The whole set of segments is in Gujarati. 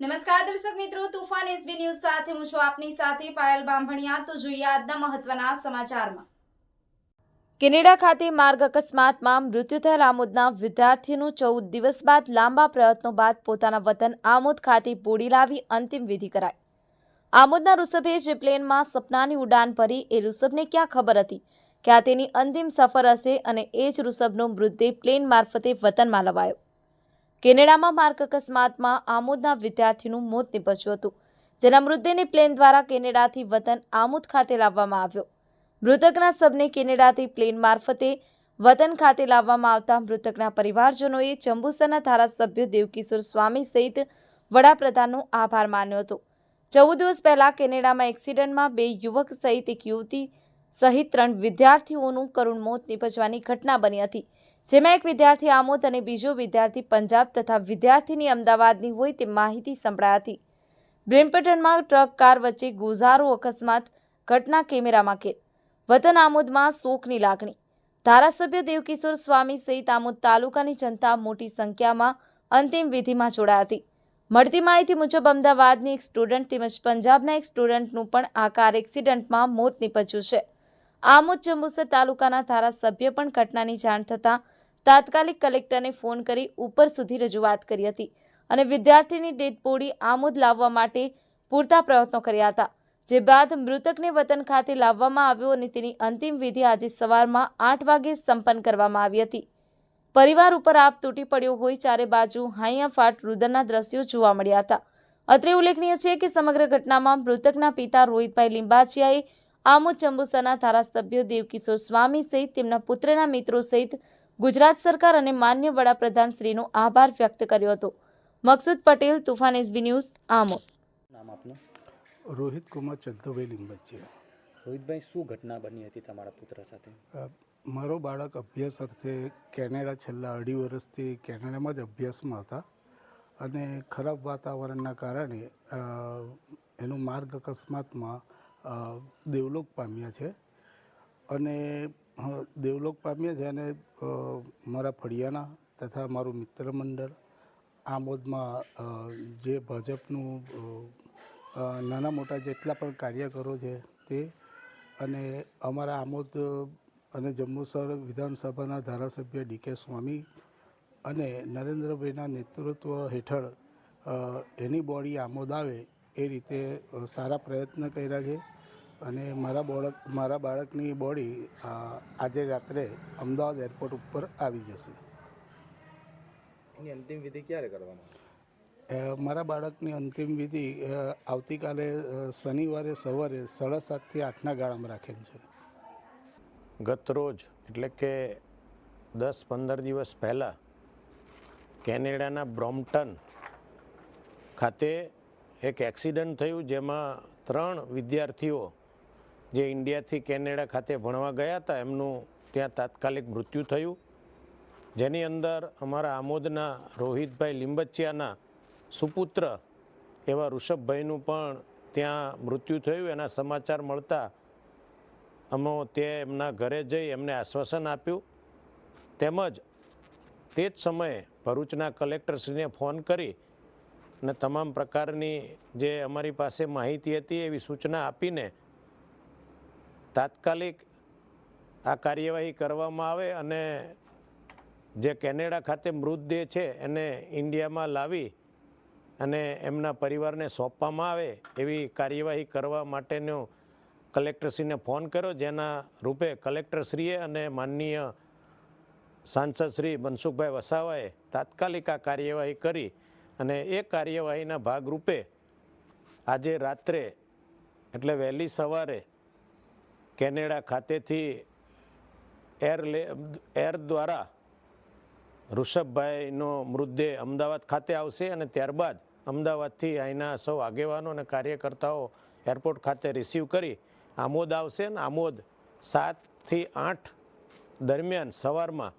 નમસ્કાર દર્શક મિત્રો, તુફાન એસબી ન્યૂઝ સાથે હું છું આપની સાથે પાયલ બાંભણિયા. તો જોઈએ આજના મહત્વના સમાચારમાં. કેનેડા ખાતે માર્ગ અકસ્માતમાં મૃત્યુ થયેલ આમોદના વિદ્યાર્થીનું ચૌદ દિવસ બાદ લાંબા પ્રયત્નો બાદ પોતાના વતન આમોદ ખાતે બોડી લાવી અંતિમ વિધિ કરાઈ. આમોદના ઋષભે જે પ્લેનમાં સપનાની ઉડાન ભરી એ ઋષભને ક્યાં ખબર હતી? કે આ તેની અંતિમ સફર હશે અને એ જ ઋષભનો મૃતદેહ પ્લેન મારફતે વતનમાં લવાયો. કેનેડામાં માર્ગ અકસ્માતમાં આમોદના વિદ્યાર્થીનું મોત નીપજ્યું હતું, જેના મૃતદેહને પ્લેન દ્વારા કેનેડાથી વતન આમોદ ખાતે લાવવામાં આવ્યો. મૃતકના શબને કેનેડાથી પ્લેન મારફતે વતન ખાતે લાવવામાં આવતા મૃતકના પરિવારજનોએ જંબુસરના ધારાસભ્ય દેવકિશોર સ્વામી સહિત વડાપ્રધાનનો આભાર માન્યો હતો. ચૌદ દિવસ પહેલા કેનેડામાં એક્સિડન્ટમાં બે યુવક સહિત એક યુવતી સહિત ત્રણ વિદ્યાર્થીઓનું કરુણ મોત નિપજવાની ઘટના બની હતી, જેમાં એક વિદ્યાર્થી આમોદ અને બીજો વિદ્યાર્થી પંજાબ તથા વિદ્યાર્થીની અમદાવાદની હોય તે માહિતી સંભળાઈ હતી. બ્રેમ્પટનમાં ટ્રક, કાર વચ્ચે ગુજારો અકસ્માત, ઘટના કેમેરામાં કેદ. વતન આમોદમાં શોકની લાગણી. ધારાસભ્ય દેવકિશોર સ્વામી સહિત આમોદ તાલુકાની જનતા મોટી સંખ્યામાં અંતિમ વિધિમાં જોડાઈ હતી. મળતી માહિતી મુજબ અમદાવાદની એક સ્ટુડન્ટ તેમજ પંજાબના એક સ્ટુડન્ટનું પણ આ કાર એક્સિડન્ટમાં મોત નીપજ્યું છે. આમોદ જંબુસર તાલુકાના ધારાસભ્ય પણ ઘટનાની જાણ થતાં તાત્કાલિક કલેક્ટરને ફોન કરી ઉપર સુધી રજૂઆત કરી હતી અને વિદ્યાર્થીની ડેડ બોડી આમોદ લાવવા માટે પૂરતા પ્રયત્નો કર્યા હતા. જે બાદ મૃતકને વતન ખાતે લાવવામાં આવ્યો અને તેની અંતિમ વિધિ આજે સવારમાં આઠ વાગે સંપન્ન કરવામાં આવી હતી. પરિવાર ઉપર આપ તૂટી પડ્યો હોય ચારે બાજુ હાઈયા ફાટ રુદનના દ્રશ્યો જોવા મળ્યા હતા. અત્રે ઉલ્લેખનીય છે કે સમગ્ર ઘટનામાં મૃતકના પિતા રોહિતભાઈ લિંબાચિયાએ આમોદ ચંબુસાના ધારાસભ્ય દેવકિશોર સ્વામી સહિત તેમના પુત્રના મિત્રો સહિત ગુજરાત સરકાર અને માન્ય વડાપ્રધાન શ્રીનો આભાર વ્યક્ત કર્યો હતો. Maksud Patel Tufan SB news Amod. નામ આપનું? રોહિત કુમાર ચંદુભાઈ લીંબચિયા રોહિતભાઈ શું ઘટના બની હતી તમારા પુત્ર સાથે? મારો બાળક અભ્યાસ અર્થે કેનેડા છેલ્લા અઢી વર્ષથી કેનેડામાં જ અભ્યાસમાં હતા અને ખરાબ વાતાવરણના કારણે એનું માર્ગ અકસ્માતમાં દેવલોક પામ્યા છે. અને દેવલોક પામ્યા છે અને મારા ફળિયાના તથા મારું મિત્ર મંડળ આમોદમાં જે ભાજપનું નાના મોટા જેટલા પણ કાર્યકરો છે તે અને અમારા આમોદ અને જંબુસર વિધાનસભાના ધારાસભ્ય ડીકે સ્વામી અને નરેન્દ્રભાઈના નેતૃત્વ હેઠળ એની બોડી આમોદ આવે એ રીતે સારા પ્રયત્ન કર્યા છે. અને મારા બાળક મારા બાળકની બોડી આજે રાત્રે અમદાવાદ એરપોર્ટ ઉપર આવી જશે. એની અંતિમ વિધિ ક્યારે કરવામાં મારા બાળકની અંતિમ વિધિ આવતીકાલે શનિવારે સવારે સાડા સાતથી આઠના ગાળામાં રાખેલ છે. ગત રોજ એટલે કે દસ પંદર દિવસ પહેલાં કેનેડાના બ્રોમ્પટન ખાતે એક એક્સિડન્ટ થયું જેમાં ત્રણ વિદ્યાર્થીઓ જે ઇન્ડિયાથી કેનેડા ખાતે ભણવા ગયા હતા, એમનું ત્યાં તાત્કાલિક મૃત્યુ થયું. જેની અંદર અમારા આમોદના રોહિતભાઈ લીંબચિયાના સુપુત્ર એવા ઋષભભાઈનું પણ ત્યાં મૃત્યુ થયું. એના સમાચાર મળતા અમે તે એમના ઘરે જઈ એમને આશ્વાસન આપ્યું. તેમજ તે જ સમયે ભરૂચના કલેક્ટરશ્રીને ફોન કરી અને તમામ પ્રકારની જે અમારી પાસે માહિતી હતી એવી સૂચના આપીને તાત્કાલિક આ કાર્યવાહી કરવામાં આવે અને જે કેનેડા ખાતે મૃતદેહ છે એને ઇન્ડિયામાં લાવી અને એમના પરિવારને સોંપવામાં આવે એવી કાર્યવાહી કરવા માટેનો કલેક્ટરશ્રીને ફોન કર્યો. જેના રૂપે કલેક્ટરશ્રીએ અને માનનીય સાંસદ શ્રી મનસુખભાઈ વસાવાએ તાત્કાલિક આ કાર્યવાહી કરી અને એ કાર્યવાહીના ભાગરૂપે આજે રાત્રે, એટલે વહેલી સવારે, કેનેડા ખાતેથી એર લે, એર દ્વારા ઋષભભાઈનો મૃતદેહ અમદાવાદ ખાતે આવશે અને ત્યારબાદ અમદાવાદથી અહીંના સૌ આગેવાનો અને કાર્યકર્તાઓ એરપોર્ટ ખાતે રિસીવ કરી આમોદ આવશે ને આમોદ સાતથી આઠ દરમિયાન સવારમાં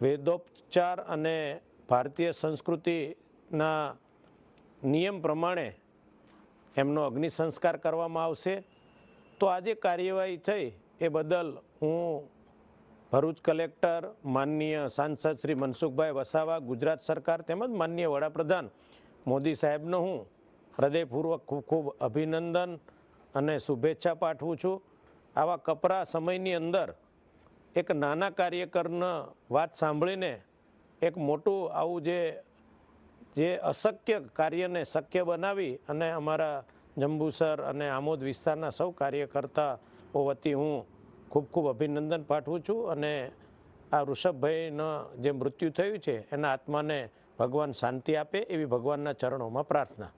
વેદોપચાર અને ભારતીય સંસ્કૃતિના નિયમ પ્રમાણે એમનો અગ્નિ સંસ્કાર કરવામાં આવશે. તો આજે કાર્યવાહી થઈ એ બદલ હું ભરૂચ કલેક્ટર, માનનીય સાંસદ શ્રી મનસુખભાઈ વસાવા, ગુજરાત સરકાર તેમજ માનનીય વડાપ્રધાન મોદી સાહેબનો હું હૃદયપૂર્વક ખૂબ ખૂબ અભિનંદન અને શુભેચ્છા પાઠવું છું. આવા કપરા સમયની અંદર એક નાના કાર્યકરના વાત સાંભળીને એક મોટું આવું જે જે અશક્ય કાર્યને શક્ય બનાવી અને અમારા જંબુસર અને આમોદ વિસ્તારના સૌ કાર્યકર્તાઓ વતી હું ખૂબ ખૂબ અભિનંદન પાઠવું છું અને આ ઋષભભાઈનું જે મૃત્યુ થયું છે, એના આત્માને ભગવાન શાંતિ આપે એવી ભગવાનના ચરણોમાં પ્રાર્થના.